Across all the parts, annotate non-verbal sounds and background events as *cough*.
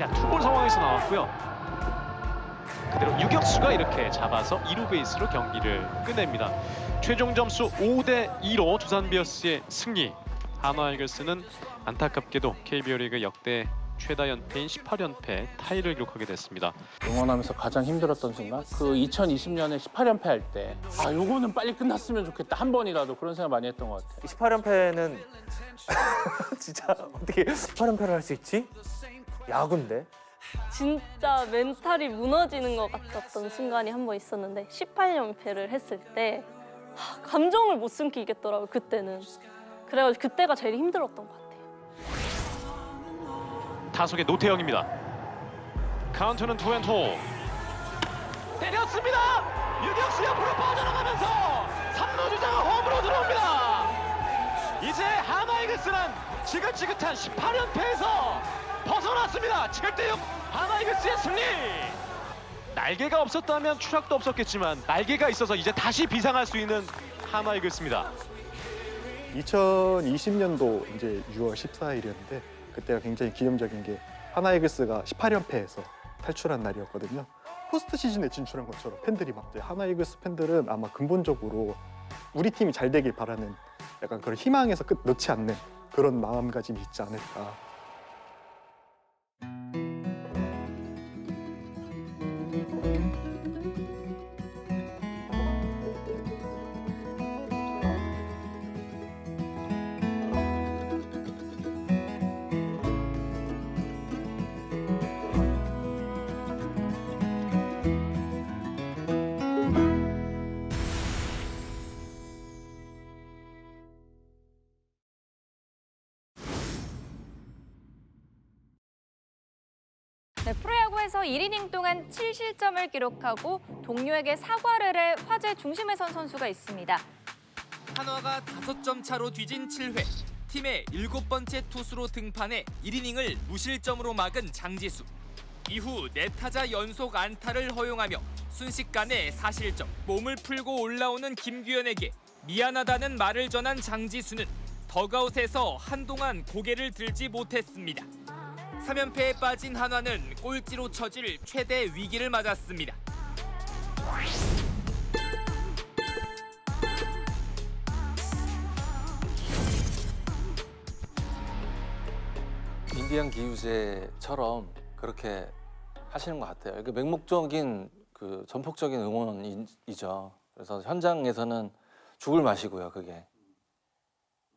자, 투볼 상황에서 나왔고요. 그대로 유격수가 이렇게 잡아서 2루 베이스로 경기를 끝냅니다. 최종 점수 5대 2로 두산 비어스의 승리. 한화 이글스는 안타깝게도 KBO 리그 역대 최다 연패인 18연패 타이를 기록하게 됐습니다. 응원하면서 가장 힘들었던 순간 그 2020년에 18연패 할 때 아 요거는 빨리 끝났으면 좋겠다 한 번이라도 그런 생각 많이 했던 것 같아요 18연패는 *laughs* 진짜 어떻게 18연패를 할 수 있지? 야구인데. 진짜 멘탈이 무너지는 것 같았던 순간이 한 번 있었는데 18연패를 했을 때 하, 감정을 못 숨기겠더라고요 그때는 그래가지고 그때가 제일 힘들었던 것 같아요 타석의 노태영입니다. 카운트는 투앤투. 때렸습니다. 유격수 옆으로 빠져나가면서 3루 주자가 홈으로 들어옵니다. 이제 하나 이글스는 지긋지긋한 18연패에서 벗어났습니다. 7대6 하나 이글스의 승리. 날개가 없었다면 추락도 없었겠지만 날개가 있어서 이제 다시 비상할 수 있는 하나 이글스입니다. 2020년도 이제 6월 14일이었는데 그때가 굉장히 기념적인 게 하나이글스가 18연패에서 탈출한 날이었거든요. 포스트 시즌에 진출한 것처럼 팬들이 막 하나이글스 팬들은 아마 근본적으로 우리 팀이 잘 되길 바라는 약간 그런 희망에서 끝 놓지 않는 그런 마음가짐이 있지 않을까. 네, 프로야구에서 1이닝 동안 7실점을 기록하고 동료에게 사과를 해 화제 중심에 선 선수가 있습니다. 한화가 5점 차로 뒤진 7회 팀의 일곱 번째 투수로 등판해 1이닝을 무실점으로 막은 장지수. 이후 네 타자 연속 안타를 허용하며 순식간에 사실점 몸을 풀고 올라오는 김규현에게 미안하다는 말을 전한 장지수는 더가웃에서 한동안 고개를 들지 못했습니다. 3연패에 빠진 한화는 꼴찌로 처질 최대 위기를 맞았습니다. 인디안 기우제처럼 그렇게 하시는 것 같아요. 그 맹목적인 그 전폭적인 응원이죠. 그래서 현장에서는 죽을 맛이고요. 그게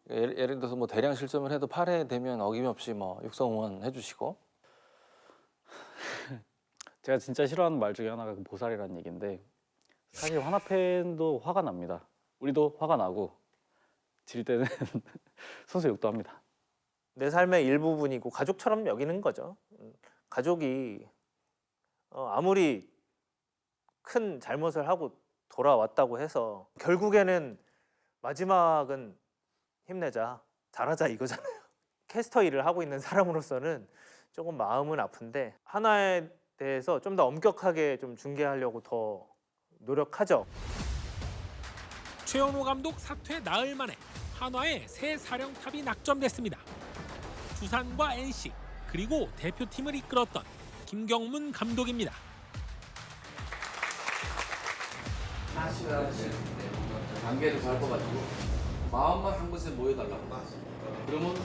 예를, 예를 들어서 뭐 대량 실점을 해도 8회 되면 어김없이 뭐 육성 응원 해주시고. *laughs* 제가 진짜 싫어하는 말 중에 하나가 그 보살이라는 얘기인데 사실 화나 팬도 화가 납니다. 우리도 화가 나고 질 때는 *laughs* 선수 욕도 합니다. 내 삶의 일부분이고 가족처럼 여기는 거죠. 음, 가족이 어, 아무리 큰 잘못을 하고 돌아왔다고 해서 결국에는 마지막은 힘내자, 잘하자 이거잖아요. *laughs* 캐스터 일을 하고 있는 사람으로서는 조금 마음은 아픈데 하나에 대해서 좀 더 엄격하게 좀 중계하려고 더 노력하죠. 최원호 감독 사퇴 나흘 만에 한화의 새 사령탑이 낙점됐습니다. 두산과 NC 그리고 대표팀을 이끌었던 김경문 감독입니다. 단계를 잘 뽑아주고 마음만 한 곳에 모여달라고. 그러면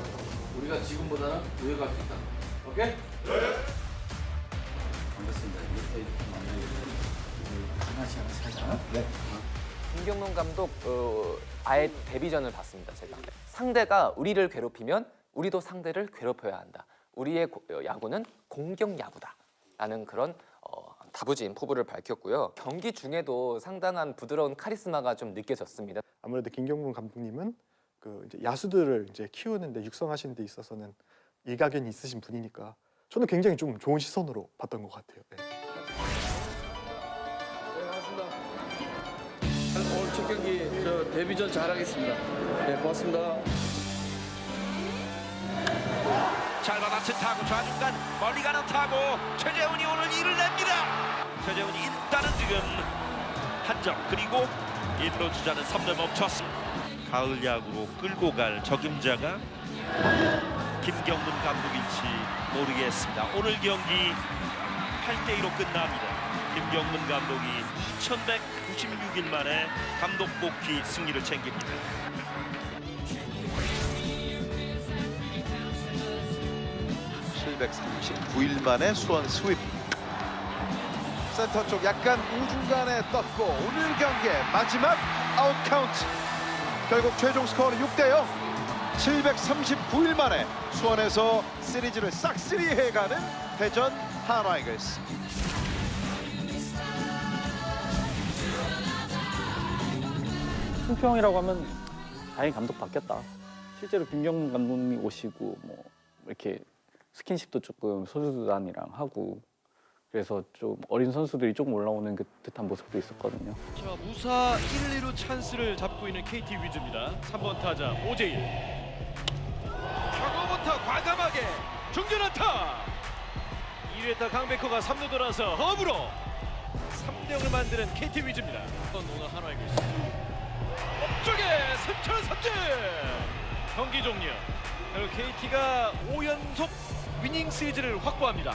우리가 지금보다는 우에 갈수 있다. 오케이? 반갑습니다. 하나씩 하나씩 하자. 네. 김경문 감독 어, 아예 데뷔전을 봤습니다. 제가 상대가 우리를 괴롭히면 우리도 상대를 괴롭혀야 한다. 우리의 고- 어, 야구는 공격 야구다라는 그런 어, 다부진 포부를 밝혔고요. 경기 중에도 상당한 부드러운 카리스마가 좀 느껴졌습니다. 아무래도 김경문 감독님은 그 이제 야수들을 이제 키우는데 육성하시는 데 있어서는 일가견이 있으신 분이니까 저는 굉장히 좀 좋은 시선으로 봤던 것 같아요. 네. 오늘 첫 경기 저 데뷔전 잘하겠습니다. 네, 고맙습니다. 잘 받아친 타구 좌중간 멀리 가는 타구 최재훈이 오늘 일을 냅니다. 최재훈이 일단은 지금 한 점 그리고 일로 주자는 3루 멈췄습니다. 가을 야구로 끌고 갈 적임자가 김경문 감독일지 모르겠습니다. 오늘 경기 8대 2로 끝납니다. 김경문 감독이 2196일 만에 감독 복귀 승리를 챙깁니다. 칠 739일 만에 수원 스윕 센터 쪽 약간 우중간에 떴고 오늘 경기의 마지막 아웃 카운트. 결국 최종 스코어는 6대 0 739일 만에 수원에서 시리즈를 싹쓸이 해가는 대전 한화이글스. 품평이라고 하면 다행히 감독 바뀌었다. 실제로 김경문 감독님이 오시고 뭐 이렇게 스킨십도 조금 선수단이랑 하고 그래서 좀 어린 선수들이 조금 올라오는 그 듯한 모습도 있었거든요. 자, 무사 1, 2루 찬스를 잡고 있는 KT 위즈입니다. 3번 타자 오재일. 타구부터 과감하게 중전 안타. 2루에다 강백호가 3루 돌아서 홈으로 3대 0을 만드는 KT 위즈입니다. 오늘 하나의 글스. 업쪽에 선천 삼진. 경기 종료. 그리고 KT가 5연속 위닝 시리즈를 확보합니다.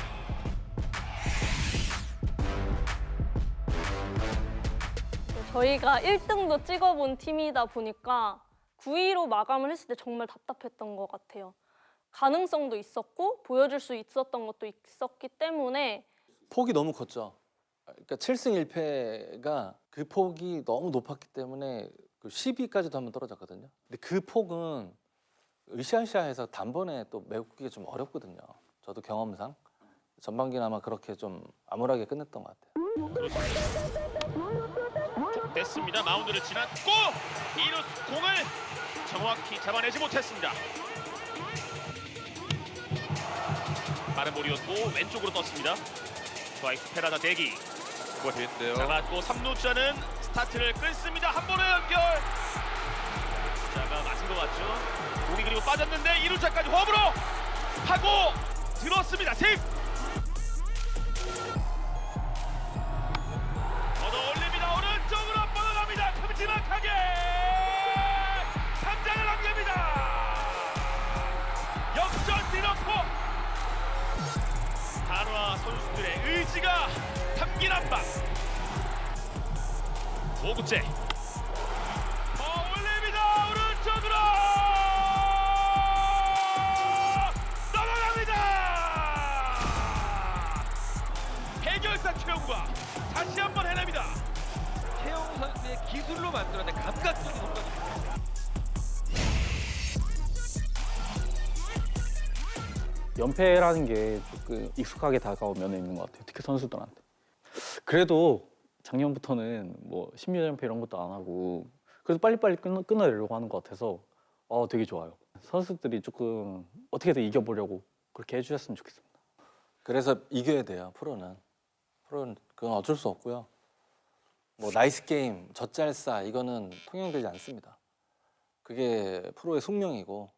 저희가 1등도 찍어본 팀이다 보니까 9위로 마감을 했을 때 정말 답답했던 것 같아요. 가능성도 있었고 보여줄 수 있었던 것도 있었기 때문에 폭이 너무 컸죠. 그러니까 7승 1패가 그 폭이 너무 높았기 때문에 그 10위까지도 한번 떨어졌거든요. 근데 그 폭은 으쌰으쌰해서 단번에 또 메우기가 좀 어렵거든요. 저도 경험상 전반기는 아마 그렇게 좀 암울하게 끝냈던 것 같아요. 됐습니다. 마운드를 지났고 이루스 공을 정확히 잡아내지 못했습니다. 빠른 볼이었고 왼쪽으로 떴습니다. 스트라이크 페라다 대기. 됐는데요. 잡았고 3루자는 스타트를 끊습니다. 한 번의 연결. 자가 맞은 것 같죠. 공이 그리고 빠졌는데 2루자까지 홈으로 하고 들었습니다. 세입. 걷어 올립니다. 오른쪽으로 뻗어갑니다. 큼지막하게 3장을 남깁니다. 역전 뒤놓고 한화 선수들의 의지가 담긴 한방 5구째 연패라는 게 조금 익숙하게 다가온 면에 있는 것 같아요. 특히 선수들한테. 그래도 작년부터는 뭐 16연패 이런 것도 안 하고 그래도 빨리빨리 끊어, 끊어내려고 하는 것 같아서 어, 되게 좋아요. 선수들이 조금 어떻게든 이겨보려고 그렇게 해주셨으면 좋겠습니다. 그래서 이겨야 돼요 프로는 프로는 그건 어쩔 수 없고요 뭐 나이스 게임 젖잘싸 이거는 통용되지 않습니다 그게 프로의 숙명이고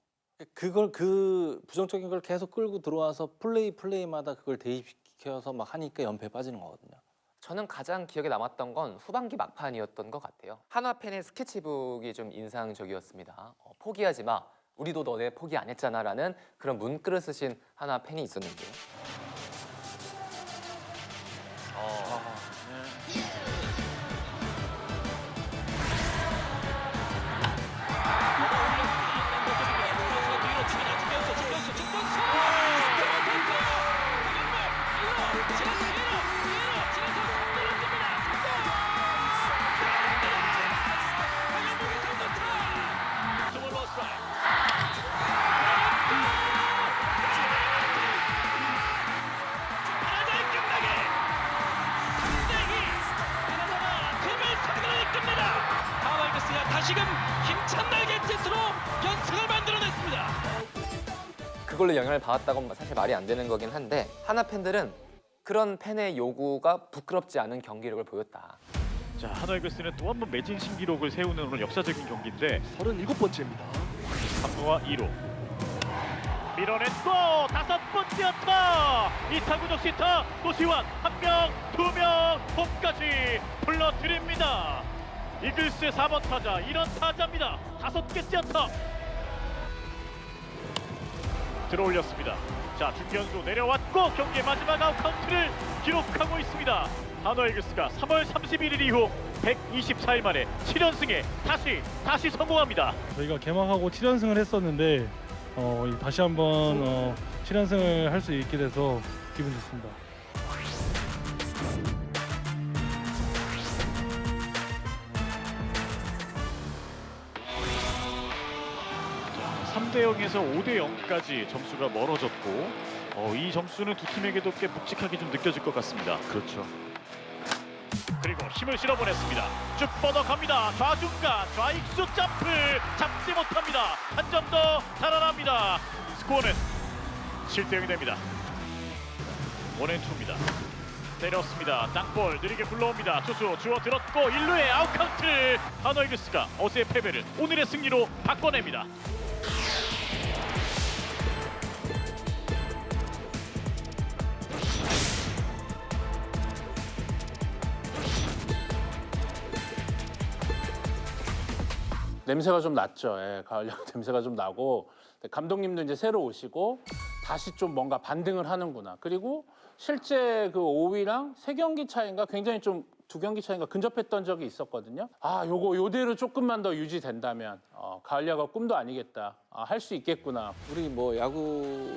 그걸 그 부정적인 걸 계속 끌고 들어와서 플레이 플레이마다 그걸 대입시켜서 막 하니까 연패 빠지는 거거든요 저는 가장 기억에 남았던 건 후반기 막판이었던 것 같아요. 한화 팬의 스케치북이 좀 인상적이었습니다. 어, 포기하지 마. 우리도 너네 포기 안 했잖아라는 그런 문구를 쓰신 한화 팬이 있었는데요. 하 걸로 영향을 받았다고 사실 말이 안 되는 거긴 한데 한화 팬들은 그런 팬의 요구가 부끄럽지 않은 경기력을 보였다. 자, 하나이글스는 또 한 번 매진 신기록을 세우는 오늘 역사적인 경기인데 37번째입니다. 3루와 2루. 밀어냈고 다섯 번째 안타 이타구 적시타 도시환 한 명 두 명 홈까지 불러드립니다 이글스의 4번 타자 이런 타자입니다 다섯 개째 안타 들어올렸습니다. 자 중견수 내려왔고 경기의 마지막 아웃 카운트를 기록하고 있습니다. 이글스가 3월 31일 이후 124일 만에 7연승에 다시 다시 성공합니다. 저희가 개막하고 7연승을 했었는데 어, 이- 다시 한번 어, 7연승을 할 수 있게 돼서 기분 좋습니다. 3대 0에서 5대 0까지 점수가 멀어졌고 어, 이 점수는 두 팀에게도 꽤 묵직하게 좀 느껴질 것 같습니다. 그렇죠. 그리고 힘을 실어보냈습니다. 쭉 뻗어갑니다. 좌중간 좌익수 점프 잡지 못합니다. 한 점 더 달아납니다. 스코어는 7대 0이 됩니다. 원앤투입니다. 때렸습니다. 땅볼 느리게 불러옵니다. 투수 주워 들었고 1루에 아웃카운트. 하너 이글스가 어제의 패배를 오늘의 승리로 바꿔냅니다. 냄새가 좀 났죠. 예, 가을야구 냄새가 좀 나고 감독님도 이제 새로 오시고 다시 좀 뭔가 반등을 하는구나. 그리고 실제 그 5위랑 세 경기 차인가 굉장히 좀 두 경기 차인가 근접했던 적이 있었거든요. 아, 요거 요대로 조금만 더 유지된다면 어, 가을야구 꿈도 아니겠다. 아, 할 수 있겠구나. 우리 뭐 야구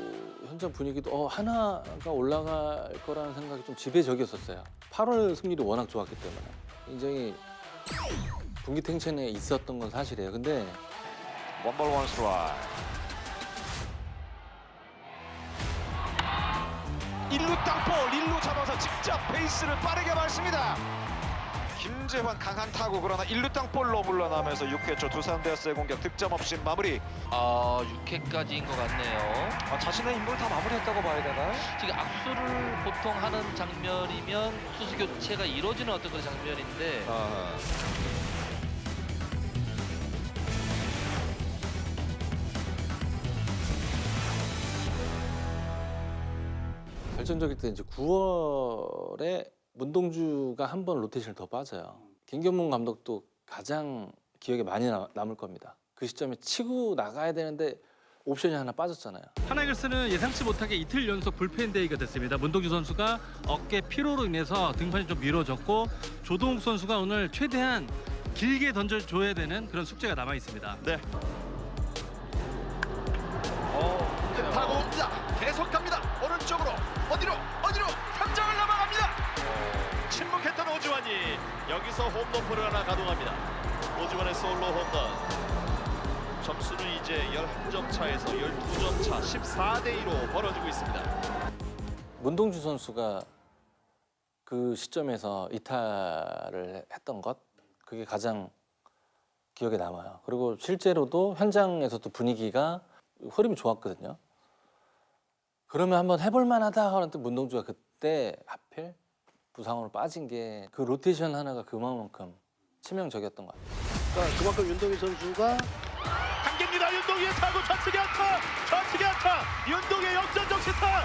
현장 분위기도 어, 하나가 올라갈 거라는 생각이 좀 지배적이었었어요. 8월 승률이 워낙 좋았기 때문에 굉장히 분기탱천에 있었던 건 사실이에요. 근데 원볼 원 스트라이크. 1루 땅볼 1루 잡아서 직접 베이스를 빠르게 밟습니다. 김재환 강한 타구 그러나 1루 땅볼로 물러나면서 6회 초 두산 베어스의 공격 득점 없이 마무리. 아 6회까지인 것 같네요. 아, 자신의 임무를 다 마무리했다고 봐야 되나요? 지금 악수를 보통 하는 장면이면 투수 교체가 이루어지는 어떤 그런 장면인데 아, 결정적일 때 이제 9월에 문동주가 한 번 로테이션을 더 빠져요. 김경문 감독도 가장 기억에 많이 남- 남을 겁니다. 그 시점에 치고 나가야 되는데 옵션이 하나 빠졌잖아요. 하나이글스는 예상치 못하게 이틀 연속 불펜 데이가 됐습니다. 문동주 선수가 어깨 피로로 인해서 등판이 좀 미뤄졌고 조동욱 선수가 오늘 최대한 길게 던져줘야 되는 그런 숙제가 남아 있습니다. 네. 큰 타구 옵니다. 계속 갑니다. 오지환이 여기서 홈런포를 하나 가동합니다. 오지환의 솔로 홈런. 점수는 이제 11점 차에서 12점 차 14대 2로 벌어지고 있습니다. 문동주 선수가 그 시점에서 이탈을 했던 것 그게 가장 기억에 남아요. 그리고 실제로도 현장에서도 분위기가 흐름이 좋았거든요. 그러면 한번 해볼 만하다 하는데 문동주가 그때 하필 부상으로 빠진 게 그 로테이션 하나가 그만큼 치명적이었던 것 같아요. 그러니까 그만큼 윤동희 선수가 당깁니다. 윤동희의 타구 좌측에 안타. 좌측에 안타. 윤동희의 역전적 시타.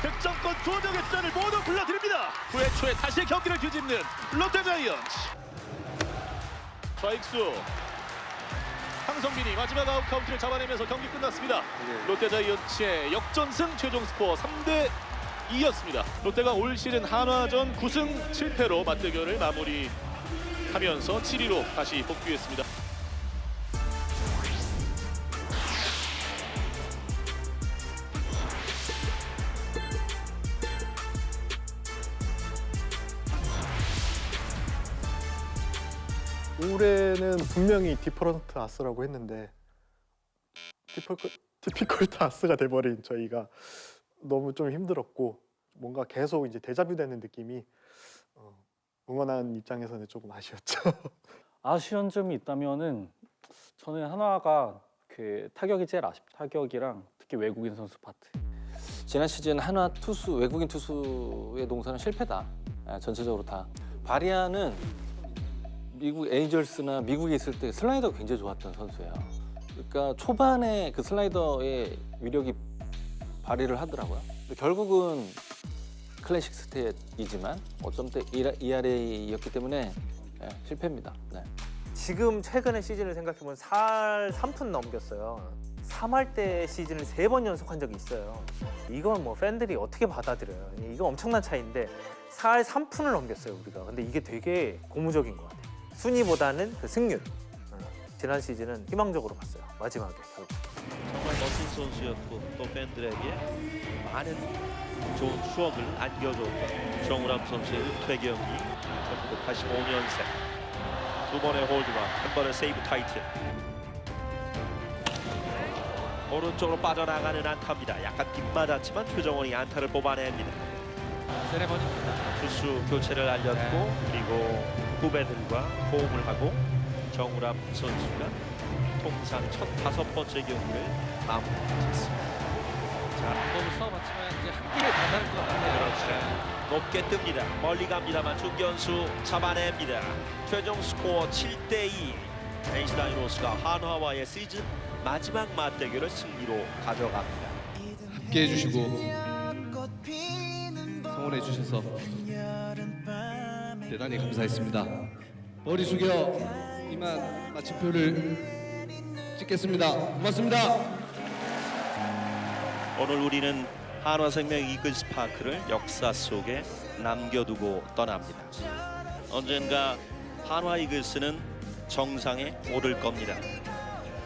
득점권 두 점의 수전을 모두 불러드립니다. 9회 초에 다시 경기를 뒤집는 롯데 자이언츠. 좌익수 황성민이 마지막 아웃 카운트를 잡아내면서 경기 끝났습니다. 롯데 자이언츠의 역전승 최종 스코어 3대 2였습니다. 롯데가 올 시즌 한화전 9승 7패로 맞대결을 마무리하면서 7위로 다시 복귀했습니다. 올해는 분명히 디퍼런트 아스라고 했는데 디퍼, 디피컬트 아스가 돼버린 저희가 너무 좀 힘들었고 뭔가 계속 이제 데자뷰 되는 느낌이 어, 응원한 입장에서는 조금 아쉬웠죠. *laughs* 아쉬운 점이 있다면은 저는 하나가 그 타격이 제일 아쉽. 타격이랑 특히 외국인 선수 파트. 지난 시즌 한화 투수 외국인 투수의 농사는 실패다. 아, 전체적으로 다. 바리아는 미국 에인절스나 미국에 있을 때 슬라이더가 굉장히 좋았던 선수예요. 그러니까 초반에 그 슬라이더의 위력이 발휘를 하더라고요. 결국은 클래식 스탯이지만 어쩜 때 ERA였기 때문에 예, 실패입니다. 네. 지금 최근의 시즌을 생각해보면 살 3푼 넘겼어요. 3할 때 시즌을 세 번 연속한 적이 있어요. 이건 뭐 팬들이 어떻게 받아들여요? 이거 엄청난 차이인데 4할 3푼을 넘겼어요 우리가. 근데 이게 되게 고무적인 것 같아요. 순위보다는 그 승률. 어, 지난 시즌은 희망적으로 봤어요. 마지막에 결국. 멋진 선수였고 또 팬들에게 많은 좋은 추억을 안겨줬던 정우람 선수의 은퇴 경기 1985년생 두 번의 홀드와 한 번의 세이브 타이틀 오른쪽으로 빠져나가는 안타입니다. 약간 빗맞았지만 최정원이 안타를 뽑아냅니다. 세레머니입니다. 투수 교체를 알렸고 그리고 후배들과 호흡을 하고 정우람 선수가 통산 첫 다섯 번째 경기를 마무리했습니다. 자, 한 번을 써봤지만 이제 한 길에 다다를 것 같아요. 그렇죠. 높게 뜹니다. 멀리 갑니다만 중견수 잡아냅니다. 최종 스코어 7대2. NC 다이노스가 한화와의 시즌 마지막 맞대결을 승리로 가져갑니다. 함께 해주시고 성원해 주셔서 대단히 감사했습니다. 머리 숙여 이만 마침표를 찍겠습니다. 고맙습니다. 오늘 우리는 한화생명 이글스 파크를 역사 속에 남겨두고 떠납니다. 언젠가 한화 이글스는 정상에 오를 겁니다.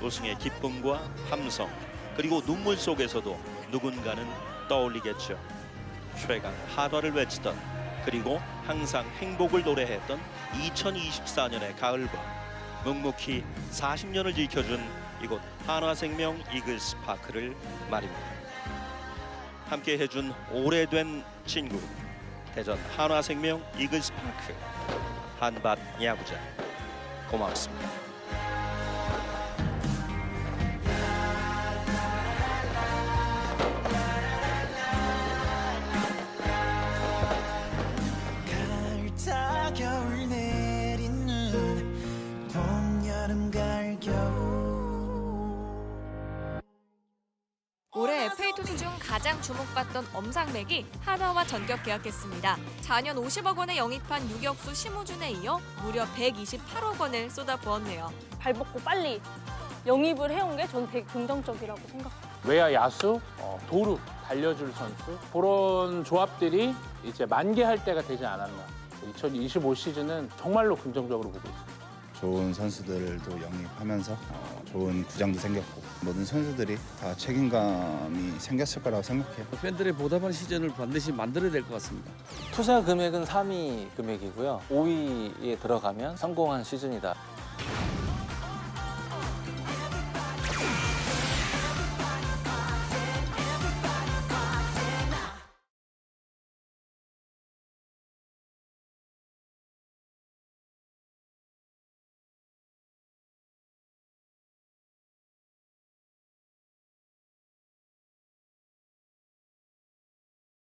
우승의 기쁨과 함성 그리고 눈물 속에서도 누군가는 떠올리겠죠. 최강 한화를 외치던 그리고 항상 행복을 노래했던 2024년의 가을과 묵묵히 40년을 지켜준 이곳 한화생명 이글스 파크를 말입니다. 함께 해준 오래된 친구 대전 한화생명 이글스 파크 한밭 야구장 고맙습니다. 가장 주목받던 엄상백이 한화와 전격 계약했습니다. 자년 50억 원에 영입한 유격수 심우준에 이어 무려 128억 원을 쏟아부었네요. 발벗고 빨리 영입을 해온 게 저는 되게 긍정적이라고 생각해요. 외야 야수, 어, 도루 달려줄 선수 그런 조합들이 이제 만개할 때가 되지 않았나. 2025 시즌은 정말로 긍정적으로 보고 있습니다. 좋은 선수들도 영입하면서 어, 좋은 구장도 생겼고 모든 선수들이 다 책임감이 생겼을 거라고 생각해요. 팬들의 보답하는 시즌을 반드시 만들어야 될 것 같습니다. 투자 금액은 3위 금액이고요. 5위에 들어가면 성공한 시즌이다.